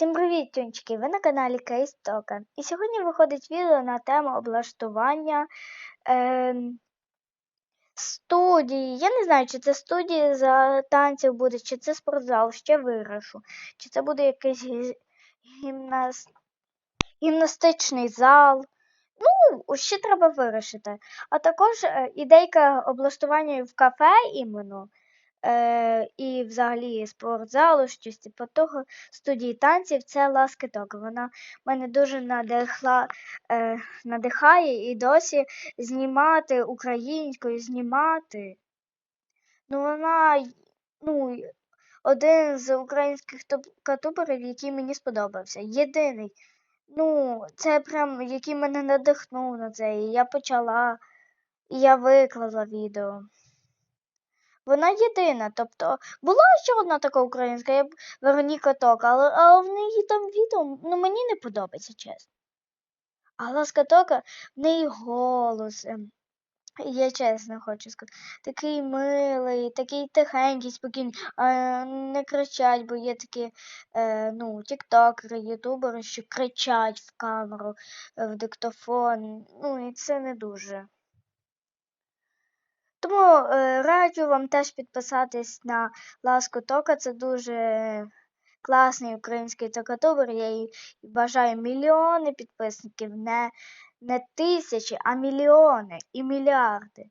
Всім привіт, тюнчики! Ви на каналі Кейс Токен. І сьогодні виходить відео на тему облаштування е, студії. Я не знаю, чи це студії за танців буде, чи це спортзал, ще вирішу. Чи це буде якийсь гі- гімнас... гімнастичний зал. Ну, ще треба вирішити. А також е, ідейка облаштування в кафе іменно. Е, і взагалі спортзалу, щось типу того, студії танців це ласкеток. Вона мене дуже надихла, е, надихає і досі знімати українською, знімати. Ну, вона ну, один з українських катуберів, який мені сподобався. Єдиний. Ну, це прям який мене надихнув на це. І я почала, і я виклала відео. Вона єдина, тобто була ще одна така українська, я Вероніка Ток, але, але в неї там відео ну, мені не подобається, чесно. А Ласка Тока, в неї голос. ем, Я чесно хочу сказати, такий милий, такий тихенький, спокійний, а не кричать, бо є такі е, ну, тіктокери, ютубери, що кричать в камеру, е, в диктофон. Ну і це не дуже. Тому е, раджу вам теж підписатись на Ласку Тока. Це дуже класний український токатубер. Я їй бажаю мільйони підписників, не, не тисячі, а мільйони і мільярди.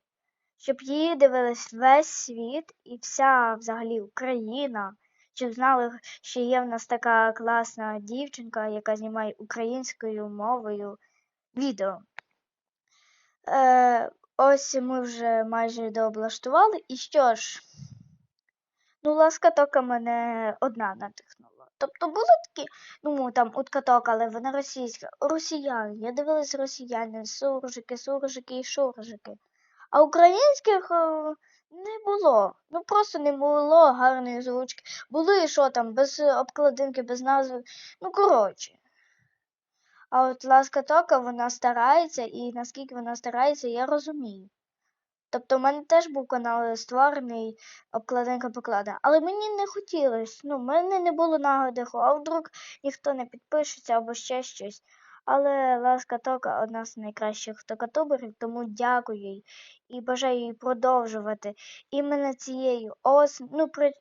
Щоб її дивились весь світ і вся взагалі Україна. Щоб знали, що є в нас така класна дівчинка, яка знімає українською мовою відео. Е, ось ми вже майже дооблаштували. І що ж, ну, ласка тока мене одна надихнула. Тобто були такі, ну там уткаток, але вона російська, росіяни. Я дивилась росіяни, суржики, суржики і шуржики. А українських е, не було. Ну просто не було гарної озвучки. Були що там, без обкладинки, без назви. Ну, коротше. А от Ласка Тока, вона старається, і наскільки вона старається, я розумію. Тобто в мене теж був канал створений, обкладинка покладена. Але мені не хотілося. Ну, в мене не було нагодиху, а вдруг ніхто не підпишеться або ще щось. Але Ласка Тока одна з найкращих токатуберів, тому дякую їй і бажаю їй продовжувати іменно цією ос... ну, при...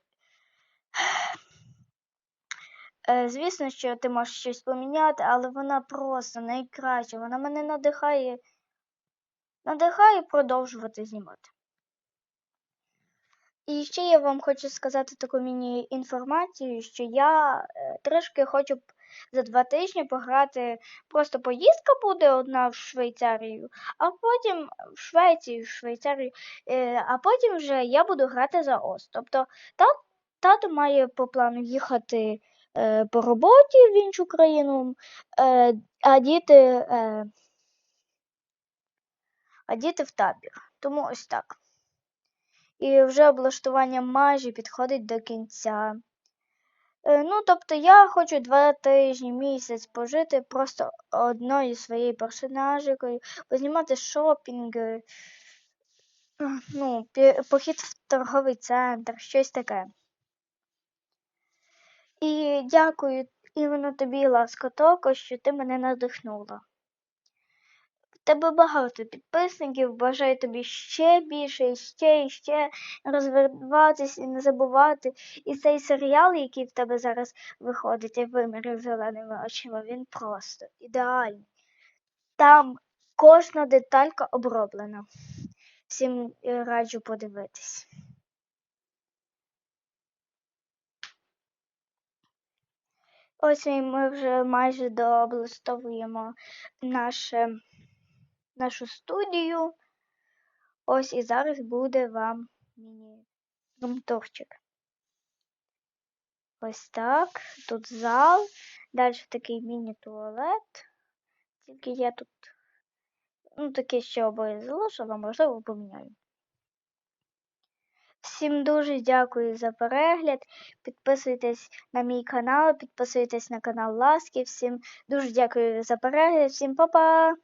Е, Звісно, що ти можеш щось поміняти, але вона просто найкраща. Вона мене надихає, надихає продовжувати знімати. І ще я вам хочу сказати таку міні-інформацію, що я е, трішки хочу за два тижні пограти. Просто поїздка буде одна в Швейцарію, а потім в Швецію, в Швейцарію, е, а потім вже я буду грати за ОС. Тобто тато має по плану їхати по роботі в іншу країну, е, а діти, е, а діти в табір. Тому ось так. І вже облаштування майже підходить до кінця. Е, Ну, тобто я хочу два тижні, місяць пожити просто одною своєю персонажикою, познімати шопінги, е, ну, похід в торговий центр, щось таке. І дякую іменно тобі, Ласкотоко, що ти мене надихнула. В тебе багато підписників, бажаю тобі ще більше, і ще і ще розвиватись і не забувати. І цей серіал, який в тебе зараз виходить, я вимірів зеленими очима, він просто ідеальний. Там кожна деталька оброблена. Всім раджу подивитись. Ось і ми вже майже дооблаштовуємо наше, нашу студію. Ось і зараз буде вам міні-румтурчик. Ось так. Тут зал. Далі такий міні-туалет. Тільки я тут ну, таке ще обоє залишила, можливо, поміняю. Всім дуже дякую за перегляд. Підписуйтесь на мій канал, підписуйтесь на канал Ласки. Всім дуже дякую за перегляд. Всім па-па!